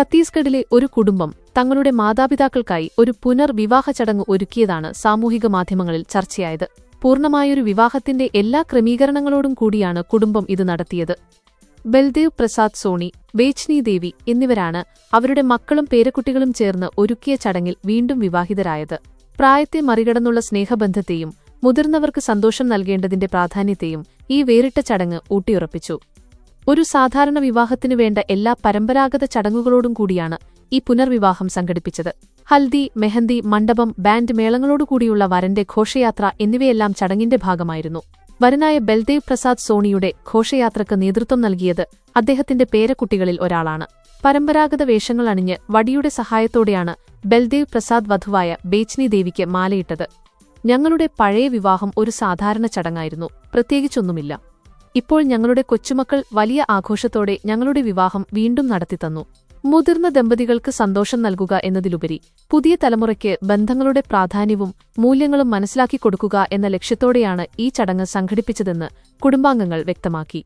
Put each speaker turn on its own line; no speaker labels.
ഛത്തീസ്ഗഡിലെ ഒരു കുടുംബം തങ്ങളുടെ മാതാപിതാക്കൾക്കായി ഒരു പുനർവിവാഹ ചടങ്ങ് ഒരുക്കിയതാണ് സാമൂഹിക മാധ്യമങ്ങളിൽ ചർച്ചയായത്. പൂർണമായൊരു വിവാഹത്തിന്റെ എല്ലാ ക്രമീകരണങ്ങളോടും കൂടിയാണ് കുടുംബം ഇത് നടത്തിയത്. ബൽദേവ് പ്രസാദ് സോണി വേച്ച്നി ദേവി എന്നിവരാണ് അവരുടെ മക്കളും പേരക്കുട്ടികളും ചേർന്ന് ഒരുക്കിയ ചടങ്ങിൽ വീണ്ടും വിവാഹിതരായത്. പ്രായത്തെ മറികടന്നുള്ള സ്നേഹബന്ധത്തെയും മുതിർന്നവർക്ക് സന്തോഷം നൽകേണ്ടതിന്റെ പ്രാധാന്യത്തെയും ഈ വേറിട്ട ചടങ്ങ് ഊട്ടിയുറപ്പിച്ചു. ഒരു സാധാരണ വിവാഹത്തിനു വേണ്ട എല്ലാ പരമ്പരാഗത ചടങ്ങുകളോടും കൂടിയാണ് ഈ പുനർവിവാഹം സംഘടിപ്പിച്ചത്. ഹൽദി മെഹന്തി മണ്ഡപം ബാൻഡ് മേളങ്ങളോടുകൂടിയുള്ള വരന്റെ ഘോഷയാത്ര എന്നിവയെല്ലാം ചടങ്ങിന്റെ ഭാഗമായിരുന്നു. വരനായ ബൽദേവ് പ്രസാദ് സോണിയുടെ ഘോഷയാത്രക്ക് നേതൃത്വം നൽകിയത് അദ്ദേഹത്തിന്റെ പേരക്കുട്ടികളിൽ ഒരാളാണ്. പരമ്പരാഗത വേഷങ്ങൾ അണിഞ്ഞ് വടിയുടെ സഹായത്തോടെയാണ് ബൽദേവ് പ്രസാദ് വധുവായ ബേച്ച്നി ദേവിക്ക് മാലയിട്ടത്. ഞങ്ങളുടെ പഴയ വിവാഹം ഒരു സാധാരണ ചടങ്ങായിരുന്നു. പ്രത്യേകിച്ചൊന്നുമില്ല. ഇപ്പോൾ ഞങ്ങളുടെ കൊച്ചുമക്കൾ വലിയ ആഘോഷത്തോടെ ഞങ്ങളുടെ വിവാഹം വീണ്ടും നടത്തിത്തന്നു മുതിർന്ന ദമ്പതികൾക്ക് സന്തോഷം നൽകുക എന്നതിലുപരി പുതിയ തലമുറയ്ക്ക് ബന്ധങ്ങളുടെ പ്രാധാന്യവും മൂല്യങ്ങളും മനസ്സിലാക്കി കൊടുക്കുക എന്ന ലക്ഷ്യത്തോടെയാണ് ഈ ചടങ്ങ് സംഘടിപ്പിച്ചതെന്ന് കുടുംബാംഗങ്ങൾ വ്യക്തമാക്കി.